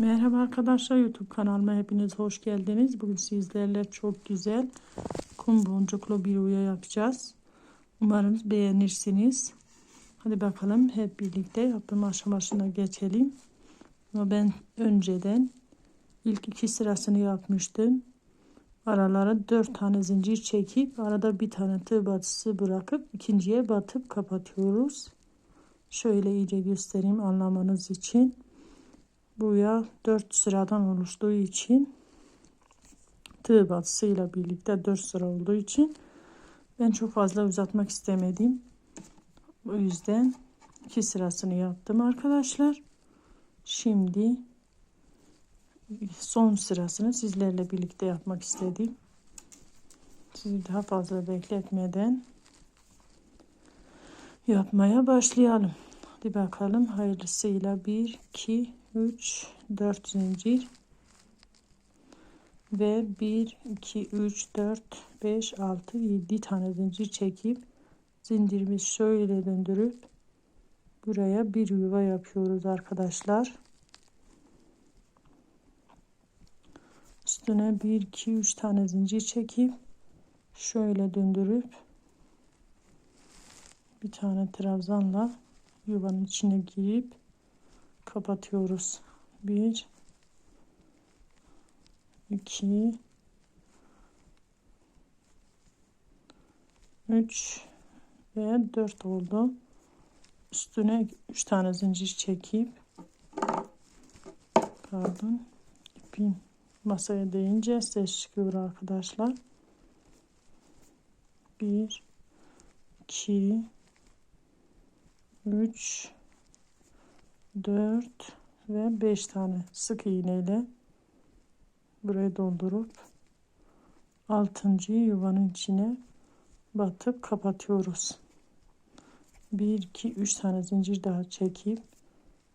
Merhaba arkadaşlar YouTube kanalıma hepiniz hoş geldiniz. Bugün sizlerle çok güzel kum boncuklu bir uya yapacağız. Umarım beğenirsiniz. Hadi bakalım hep birlikte yapım aşamasına geçelim. Ama ben önceden ilk iki sırasını yapmıştım. Aralara dört tane zincir çekip arada bir tane tığ batısı bırakıp ikinciye batıp kapatıyoruz. Şöyle iyice göstereyim anlamanız için. Buraya 4 sıradan oluştuğu için tığ batısıyla birlikte 4 sıra olduğu için ben çok fazla uzatmak istemedim. O yüzden iki sırasını yaptım arkadaşlar. Şimdi son sırasını sizlerle birlikte yapmak istedim. Sizi daha fazla bekletmeden yapmaya başlayalım. Hadi bakalım hayırlısıyla 1 2 3 4 zincir ve 1 2 3 4 5 6 7 tane zincir çekip zincirimizi şöyle döndürüp buraya bir yuva yapıyoruz arkadaşlar. Üstüne 1 2 3 tane zincir çekip şöyle döndürüp bir tane trabzanla yuvanın içine girip kapatıyoruz. 1 2 3 ve 4 oldu. Üstüne 3 tane zincir çekip pardon ipim masaya değince ses çıkıyor arkadaşlar. 1 2 3 4 ve 5 tane sık iğneyle burayı doldurup 6. yuvanın içine batıp kapatıyoruz. 1 2 3 tane zincir daha çekip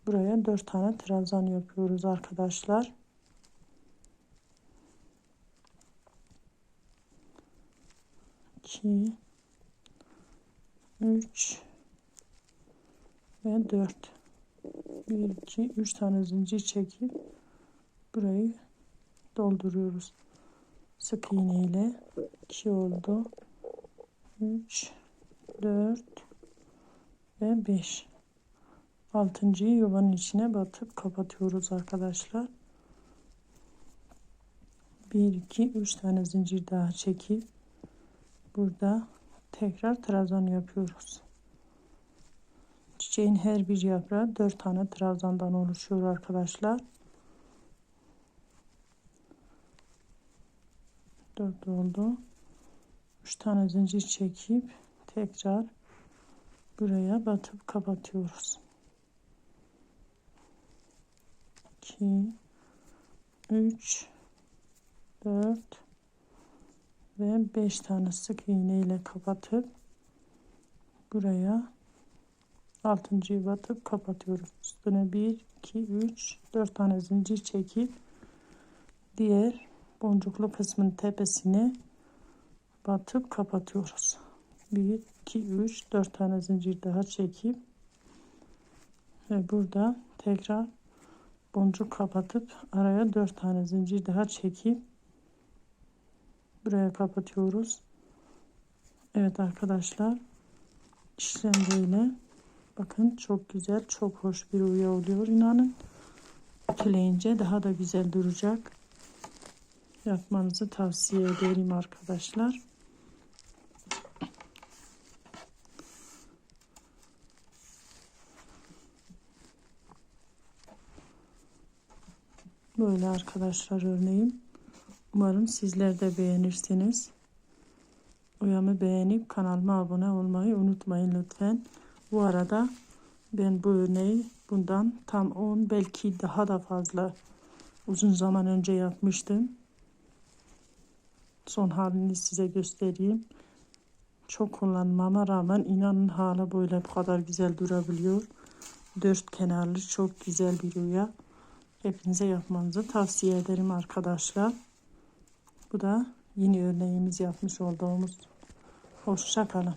buraya 4 tane trabzan yapıyoruz arkadaşlar. İki, üç ve dört. 1 2 3 tane zincir çekip burayı dolduruyoruz. Sık iğne ile 2 oldu. 3 4 ve 5 6. yuvanın içine batıp kapatıyoruz arkadaşlar. 1 2 3 tane zincir daha çekip burada tekrar trabzan yapıyoruz. Çiçeğin her bir yaprağı 4 tane trabzandan oluşuyor arkadaşlar. 4 oldu. 3 tane zincir çekip tekrar buraya batıp kapatıyoruz. 2 3 4 ve 5 tane sık iğne ile kapatıp buraya altıncıyı batıp kapatıyoruz. Üstüne 1, 2, 3, 4 tane zincir çekip diğer boncuklu kısmın tepesine batıp kapatıyoruz. 1, 2, 3, 4 tane zincir daha çekip ve burada tekrar boncuk kapatıp araya 4 tane zincir daha çekip buraya kapatıyoruz. Evet arkadaşlar işlem böyle. Bakın çok güzel, çok hoş bir uya oluyor inanın. Ütüleyince daha da güzel duracak. Yapmanızı tavsiye ederim arkadaşlar. Böyle arkadaşlar örneğim. Umarım sizler de beğenirsiniz. Uyamı beğenip kanalıma abone olmayı unutmayın lütfen. Bu arada ben bu örneği bundan tam 10 belki daha da fazla uzun zaman önce yapmıştım. Son halini size göstereyim. Çok kullanmama rağmen inanın hala böyle bu kadar güzel durabiliyor. Dört kenarlı çok güzel bir uya. Hepinize yapmanızı tavsiye ederim arkadaşlar. Bu da yeni örneğimiz yapmış olduğumuz. Hoşça kalın.